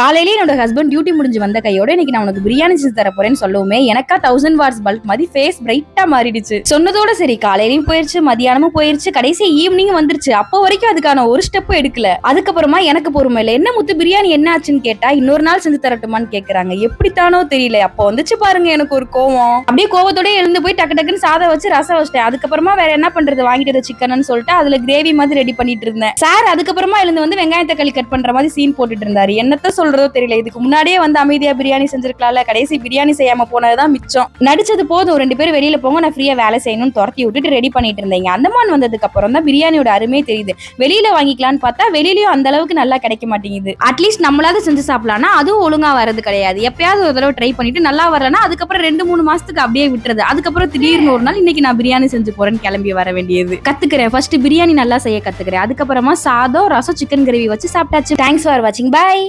காலையிலேயே என்னோட husband duty முடிஞ்சு வந்த கையோட இன்னைக்கு நான் உனக்கு பிரியாணி செஞ்சு தர போறேன்னு சொல்லவுமே எனக்கா தௌசண்ட் வாட்ஸ் பல்ப் மாதிரி ஃபேஸ் பிரைட்டா மாறிடுச்சு. சொன்னதோட சரி காலையிலயும் போயிருச்சு மதியானமும் போயிருச்சு கடைசி ஈவினிங் வந்துருச்சு. அப்போ வரைக்கும் அதுக்கான ஒரு ஸ்டெப்பும் எடுக்கல. அதுக்கப்புறமா எனக்கு பொறுமை இல்லை. என்ன முத்து பிரியாணி என்ன ஆச்சுன்னு கேட்டா இன்னொரு நாள் செஞ்சு தரட்டுமான்னு கேக்குறாங்க. எப்படித்தானோ தெரியல. அப்போ வந்துச்சு பாருங்க எனக்கு ஒரு கோவம். அப்படியே கோவத்தோட எழுந்து போய் டக்கு டக்குன்னு சாதம் வச்சு ரசம் வச்சிட்டேன். அதுக்கப்புறமா வேற என்ன பண்றது? வாங்கிட்டு சிக்கன் சொல்லிட்டு அதுல கிரேவி மாதிரி ரெடி பண்ணிட்டு இருந்தேன். சார் அதுக்கப்புறமா எழுந்து வந்து வெங்காய தக்காளி கட் பண்ற மாதிரி சீன் போட்டுட்டு இருந்தாரு. என்னத்த சொல்றதோ தெரியல. இதுக்கு முன்னாடியே வந்து அமைதியா பிரியாணி செஞ்சிருக்கலாம்ல. கடைசி பிரியாணி செய்யாம போனதுதான் மிச்சம். நடிச்சது போதும். ரெண்டு பேரும் வெளியில போங்க. நான் ஃப்ரீயா வேலை செய்யணும்னு துரத்தி விட்டுட்டு ரெடி பண்ணிட்டு இருந்தீங்க அந்தமான் வந்ததுக்கு அப்புறம் தான் பிரியாணியோட அருமையே தெரியுது. வெளியில வாங்கிக்கலாம்னு பார்த்தா வெளியிலயும் அந்த அளவுக்கு நல்லா கிடைக்க மாட்டேங்குது. அட்லீஸ்ட் நம்மளாவது செஞ்சு சாப்பிடலாம்னா அதுவும் ஒழுங்கா வரது கிடையாது. எப்பயாவது ஒரு தடவை ட்ரை பண்ணிட்டு நல்லா வரலன்னா அதுக்கப்புறம் ரெண்டு மூணு மாசத்துக்கு அப்படியே விட்டுறது. அதுக்கப்புறம் திடீர்னு ஒரு நாள் இன்னைக்கு நான் பிரியாணி செஞ்சு போறேன்னு கிளம்பி வர வேண்டியது. கத்துக்கிறேன். ஃபர்ஸ்ட் பிரியாணி நல்லா செய்ய கத்துக்கிறேன். அதுக்கப்புறமா சாதம் ரசம் சிக்கன் கிரேவி வச்சு சாப்பிட்டாச்சு. தேங்க்ஸ் ஃபார் வாட்சிங் பாய்